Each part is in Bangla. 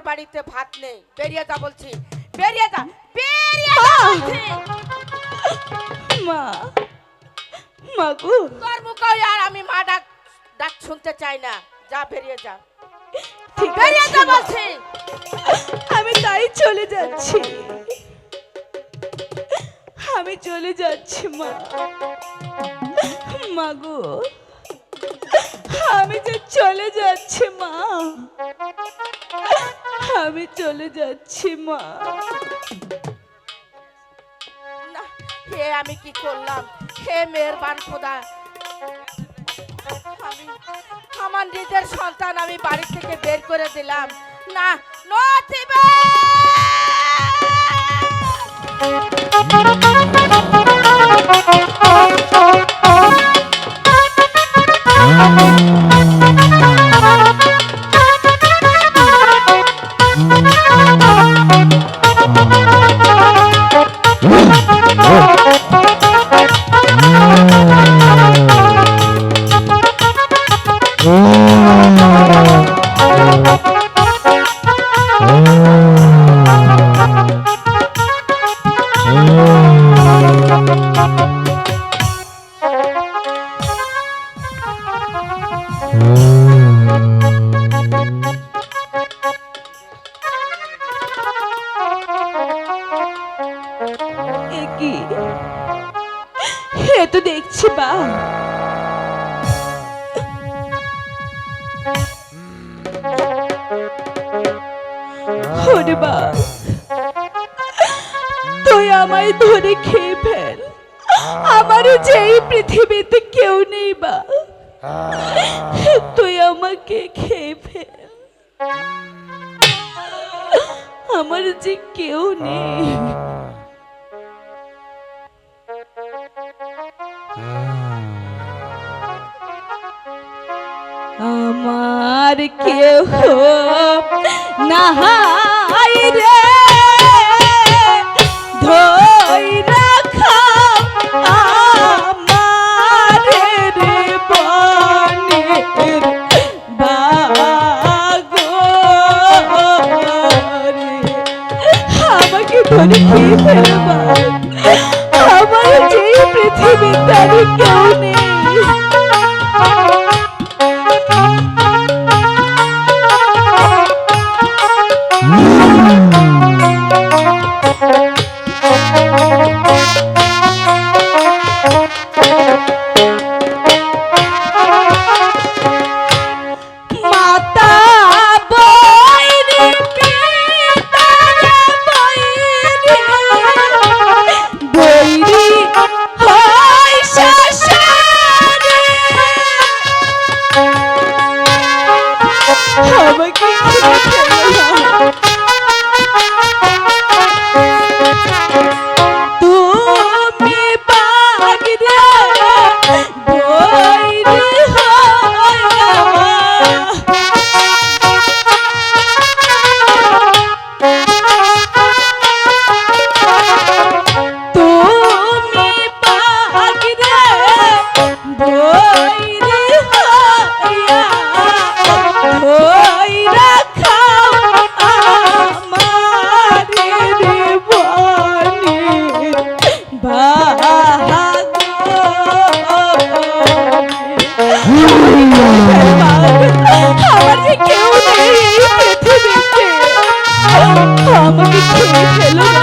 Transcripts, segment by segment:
আমার বাড়িতে ভাত নেই। বেরিয়ে যা বলছি। বেরিয়ে যা। বেরিয়ে যা বলছি। মা! মাগো তোর মুখে আর আমি মা ডাক ডাক শুনতে চাই না। যা বেরিয়ে যা। ঠিক বেরিয়ে যা বলছি। আমি তাই চলে যাচ্ছি। আমি চলে যাচ্ছি মা। মাগো আমি যে চলে যাচ্ছি মা। আমি চলে যাচ্ছি মা। না হে আমি কি করলাম? হে মেহেরবান খোদা। আমি আমার নিজের সন্তান আমি বাড়ি থেকে বের করে দিলাম। না নথিবা এ দেখছি বা। বা তুই আমায় ধরে খেয়ে ফেল। আমারও যে এই পৃথিবীতে কেউ নেই, বা। আমার যে কেউ নেই আমাকে খেয়ে ফেলো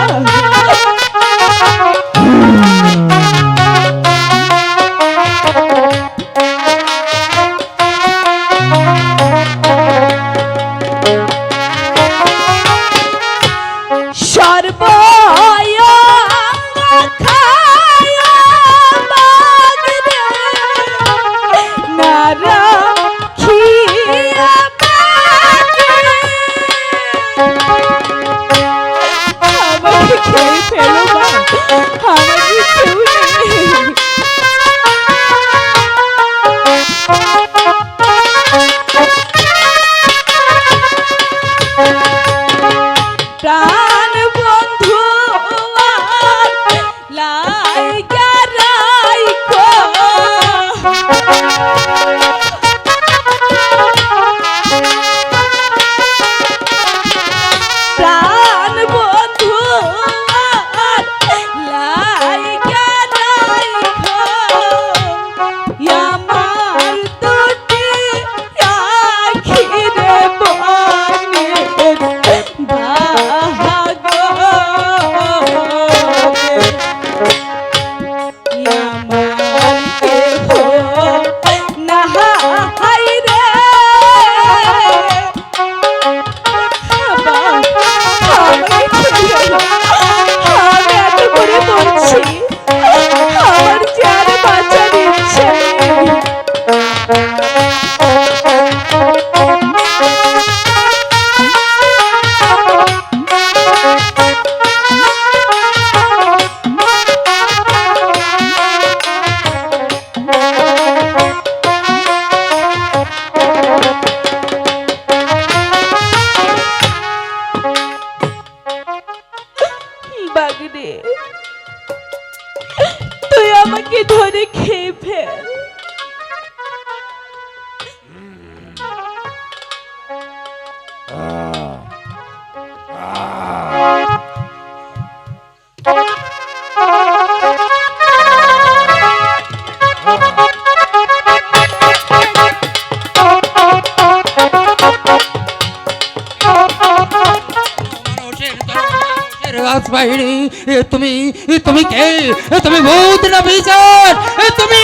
বাহিনী এ তুমি এ তুমি কে? এ তুমি ভূত না বিচার? এ তুমি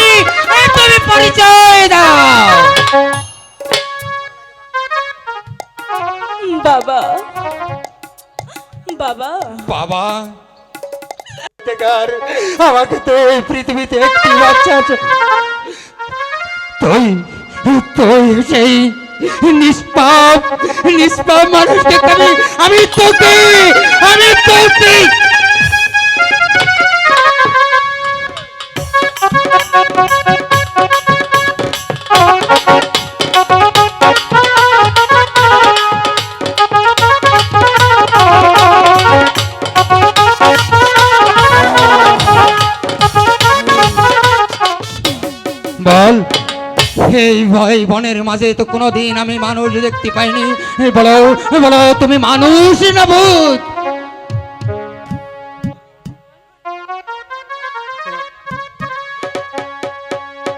এ তুমি পরিচয় দাও। বাবা বাবা। বাবা। আমাকে তো এই পৃথিবীতে একটি বাচ্চা আছে। তুই তুই সেই নিষ্পাপ নিষ্পাপ মানুষকে আমি আমি তোকে আমি তোকে ভয় বনের মাঝে তো কোনোদিন আমি মানুষ দেখতে পাইনি। বলো বলো তুমি মানুষ না ভূত?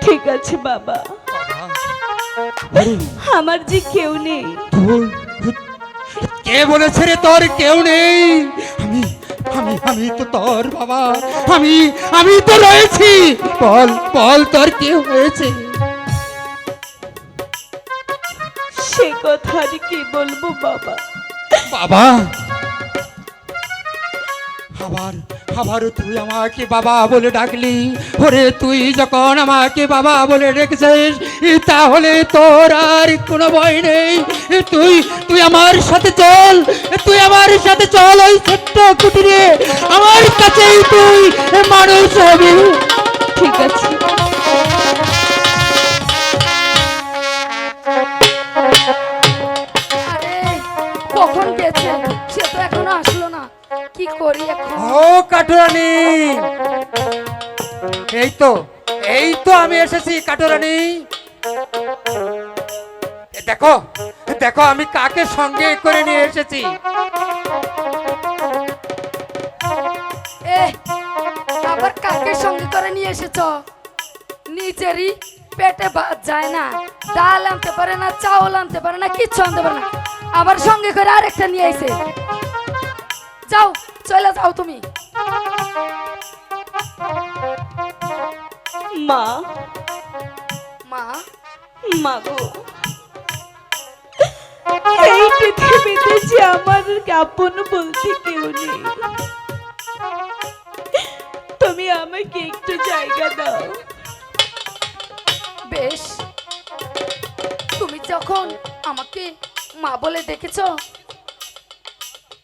ঠিক আছে বাবা। আমার যে কেউ নেই। কে বলেছে রে তোর কেউ নেই? আমি আমি আমি তো তোর বাবা। আমি আমি তো রয়েছি। বল বল তোর কে হয়েছে সে কথা আর কি বলব বাবা? বাবা! আবার আবার তুই আমাকে বাবা বলে ডাকলি। ওরে তুই যখন আমাকে বাবা বলে ডেকেছিস তাহলে তোর আর কোনো ভয় নেই। তুই তুই আমার সাথে চল তুই আমার সাথে চল ওই ছোট্ট কুটিরে। আমার কাছেই তুই মানুষ হবি। ঠিক আছে। কি করি এখন। ও কাটুরানি এই তো এই তো আমি এসেছি কাটুরানি দেখো দেখো আমি কাকে সঙ্গে করে নিয়ে এসেছি? আবার কাকে সঙ্গে করে নিয়ে এসেছ? নিজেরই পেটে ভাত যায় না ডাল আনতে পারে না চাউল আনতে পারে না কিচ্ছু আনতে পারে না। আবার সঙ্গে করে আরেকটা নিয়ে আইছে। যাও চলে যাও তুমি। মা। মা? মা গো। এই পৃথিবীতে যে আমার আপন বলতে কেউ নেই। তুমি আমাকে একটু জায়গা দাও। বেশ। তুমি যখন আমাকে মা বলে ডেকেছ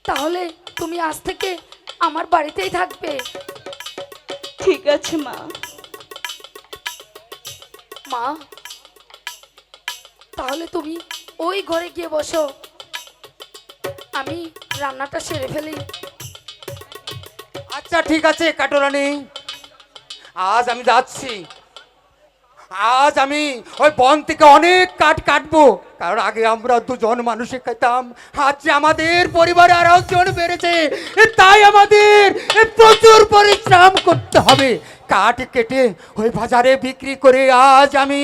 তাহলে তুমি আজ থেকে আমার বাড়িতেই থাকবে। ঠিক আছে মা। মা তাহলে তুমি ওই ঘরে গিয়ে বসো। আমি রান্নাটা সেরে ফেলি। আচ্ছা ঠিক আছে কাটুরানি। আজ আমি যাচ্ছি। আজ আমি ওই বন থেকে অনেক কাঠ কাটবো। কারণ আগে আমরা দুজন মানুষে খেতাম। আজ যে আমাদের পরিবারে আরও জন বেড়েছে তাই আমাদের প্রচুর পরিশ্রম করতে হবে। কাঠ কেটে ওই বাজারে বিক্রি করে আজ আমি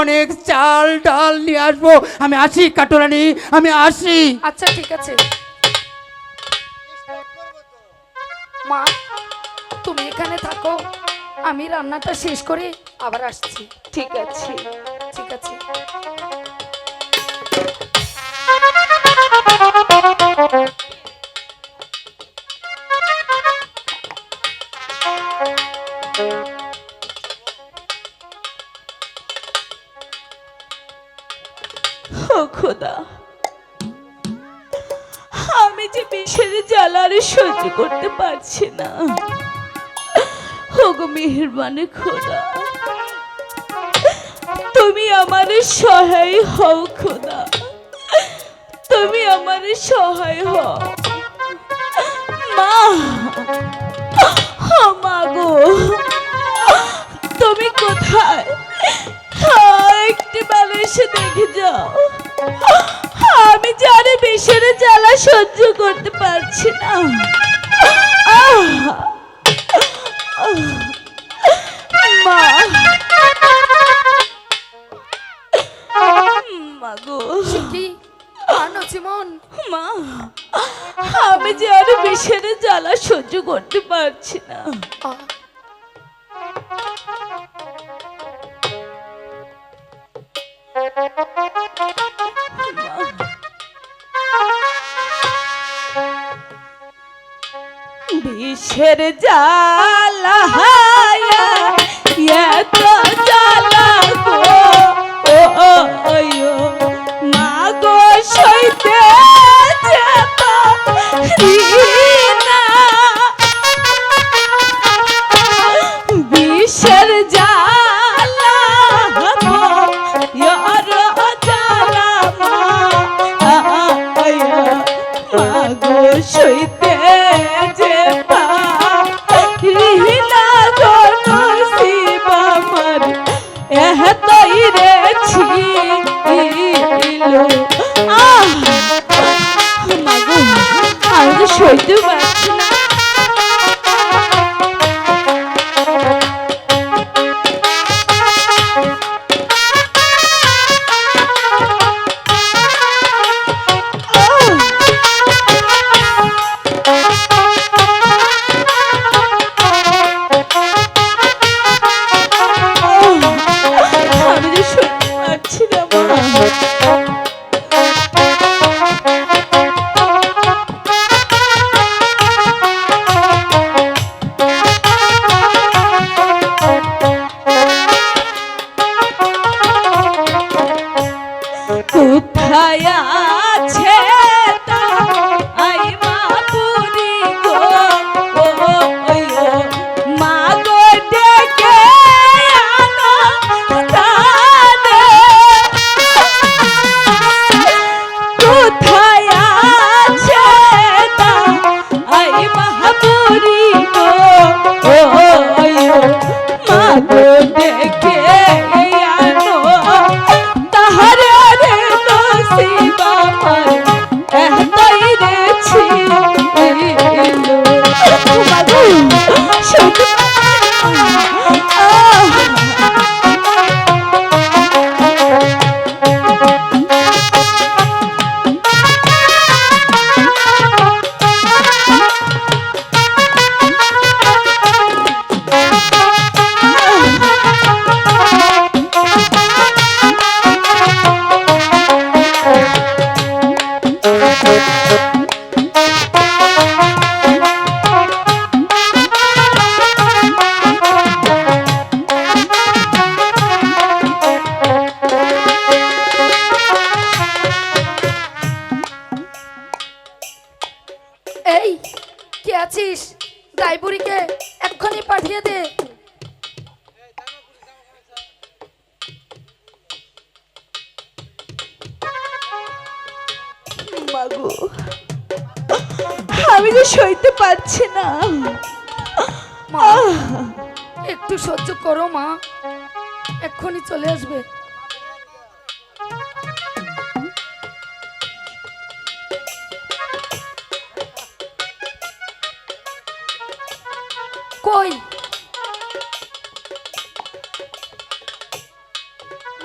অনেক চাল ডাল নিয়ে আসব। আমি আসি কাটুরানি আমি আসি। আচ্ছা ঠিক আছে। মা তুমি এখানে থাকো। আমি রান্নাটা শেষ করে আবার আসছি। ঠিক আছে। ঠিক আছে। আমি যে বিষের জ্বালার সহ্য করতে পারছি না। ওগো মেহেরবানে খোদা। তুমি আমার সহায় হও খোদা। তুমি আমার সহায় হও। মা মা গো। তুমি কোথায়? হ্যাঁ, একটি বেলা এসে দেখে যাও। আমি জানি বিষের জ্বালা সহ্য করতে পারছি না। করতে পারছি না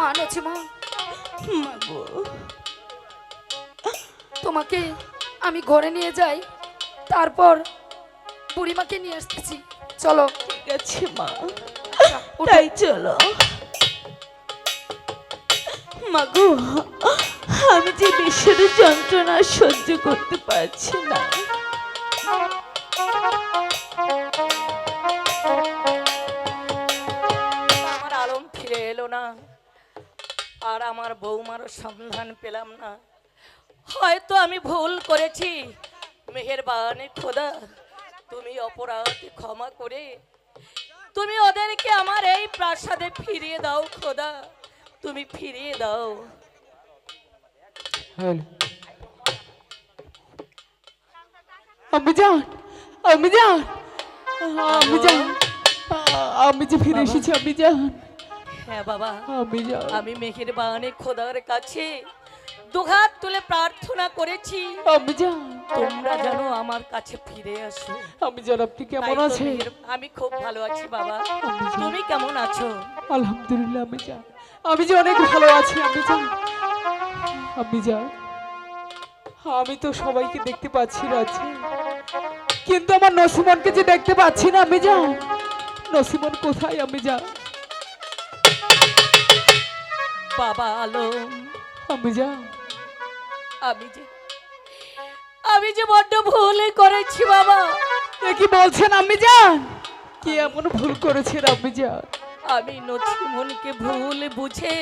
মা। নছি মা মাগো তোমাকে আমি ঘরে নিয়ে যাই তারপর বুড়িমাকে নিয়ে আসতেছি। চলো। ঠিক আছে মা। তাই চলো। মাগো আমি যে বিশ্বের যন্ত্রণা সহ্য করতে পারছি না। আর আমার বৌমারও সন্ধান পেলাম না। হয়তো আমি ভুল করেছি। মেহেরবানে খোদা তুমি অপরাধ ক্ষমা করে তুমি ওদেরকে আমার এই প্রাসাদে ফিরিয়ে দাও খোদা তুমি ফিরিয়ে দাও। আমি যান আমি যান আমি যান আমি যে ফিরে এসেছি আমি যান হ্যাঁ বাবা। আমি আমি মেহেরবানে খোদার কাছে দুহাত তুলে প্রার্থনা করেছি। আমি তোমরা যেন আমার কাছে ফিরে আসো। আমি যান আপনি কেমন তাই তো আছেন? মেহের- আমি খুব ভালো আছি বাবা। তুমি কেমন আছো? আলহামদুলিল্লাহ আমি যান আমি যে অনেক ভালো আছি আমি যান আমি যান আমি তো সবাইকে দেখতে পাচ্ছি রাজ্যে। কিন্তু আমার নসিমনকে যে দেখতে পাচ্ছি না আমি যান নসিমন কোথায়? আমি যান বাবা আলম। আমি যান আমি যে আমি যে বড্ড ভুল করেছি বাবা। এ কি বলছেন আমি যান কি এমন ভুল করেছেন আমি যান আমি নছিমনকে ভুল বুঝে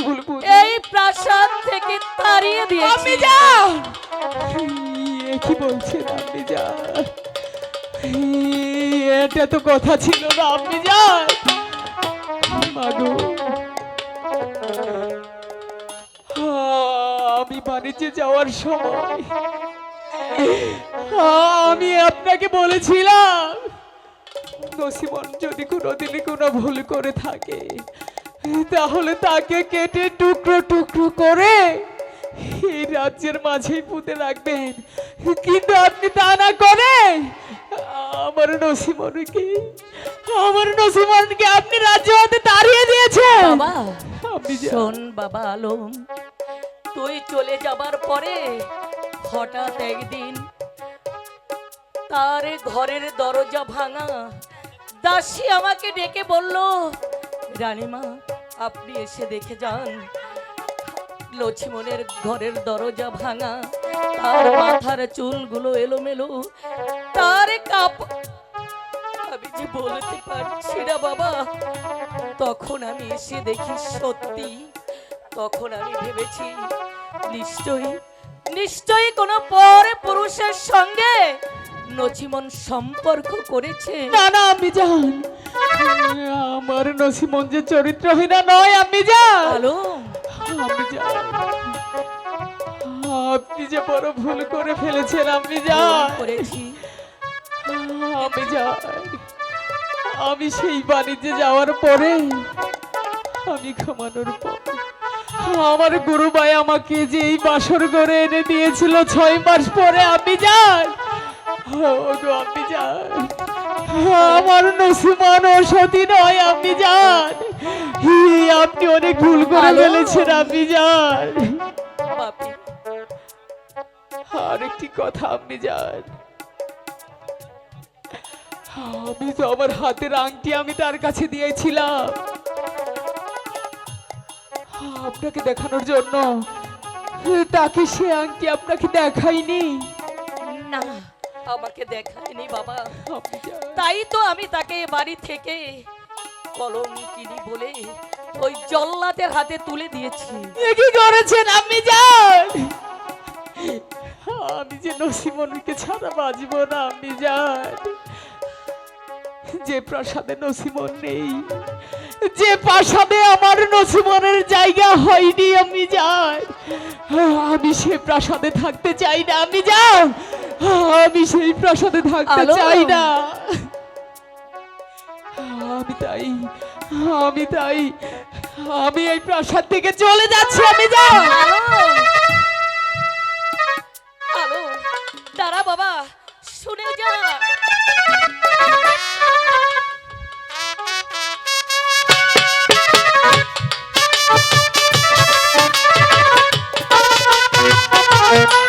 ভুল বুঝে। এই প্রাসাদ থেকে তাড়িয়ে দিয়েছি। আমি যান এ কি বলছেন আপনি যান এটা তো কথা ছিল না আপনি যান মাগো আমি বাণিজ্যে যাওয়ার সময়। আমি আপনাকে বলেছিলাম, নসিমন যদি কোনোদিনই কোনো ভুল করে থাকে, তাহলে তাকে কেটে টুকরো টুকরো করে এই রাজ্যের মাঝেই পুঁতে রাখবেন। কিন্তু আপনি তা না করে আমার নসিমনকে আমার নসিমনকে আপনি রাজ্য হতে তাড়িয়ে দিয়েছেন। শোন বাবা আলম তুই চলে যাবার পরে হঠাৎ একদিন তার ঘরের দরজা ভাঙা দাসী আমাকে ডেকে বলল রানীমা আপনি এসে দেখে যান। লক্ষ্মণের ঘরের দরজা ভাঙা। তার মাথার চুলগুলো এলোমেলো। তার কাপ আমি যে বলতে পারছি না বাবা। তখন আমি এসে দেখি সত্যি। তখন আমি ভেবেছি নিশ্চয়ই নিশ্চয়ই কোনো পর পুরুষের সঙ্গে নচিমন সম্পর্ক করেছে। না না আমি যান আমার নসিমন যে চরিত্রহীনা নয় আমি যান আলম। আমি আপনি যে বড় ভুল করে ফেলেছেন যান। করেছি। আমি যাই। আমি সেই বাণিজ্যে যাওয়ার পরে আমি ঘুমানোর পর আমার গুরু ভাই আমাকে যে এই বাসর করে এনে দিয়েছিল ছয় মাস পরে আমি যাই। আমি যাই। আমার নসিমান ও সতী নয় আপনি যান হি, আপনি অনেক ভুল করে। ফেলেছেন আপনি যান আর একটি কথা আপনি যান আমি তো আমার হাতের আংটি আমি তার কাছে দিয়েছিলাম। আপনাকে দেখানোর জন্য তাকে সে আংটি আপনাকে দেখাইনি না আমাকে দেখায়নি বাবা। তাই তো আমি তাকে বাড়ি থেকে কলম কিনি বলে ওই জল্লাদের হাতে তুলে দিয়েছি। কি করেছেন? আপনি যান। আমি যে নসিমনকে ছাড়া বাঁচবো না আপনি যান। যে প্রাসাদে নসিমন নেই যে প্রাসাদে আমার নসিমনের জায়গা হয়নি আমি যাই আমি সেই প্রাসাদে থাকতে চাই না আমি যাই আমি সেই প্রাসাদে থাকতে। চাই না। আমি তাই আমি তাই আমি এই প্রাসাদ থেকে চলে যাচ্ছি আমি যাও দাঁড়া বাবা শুনে যা Thank.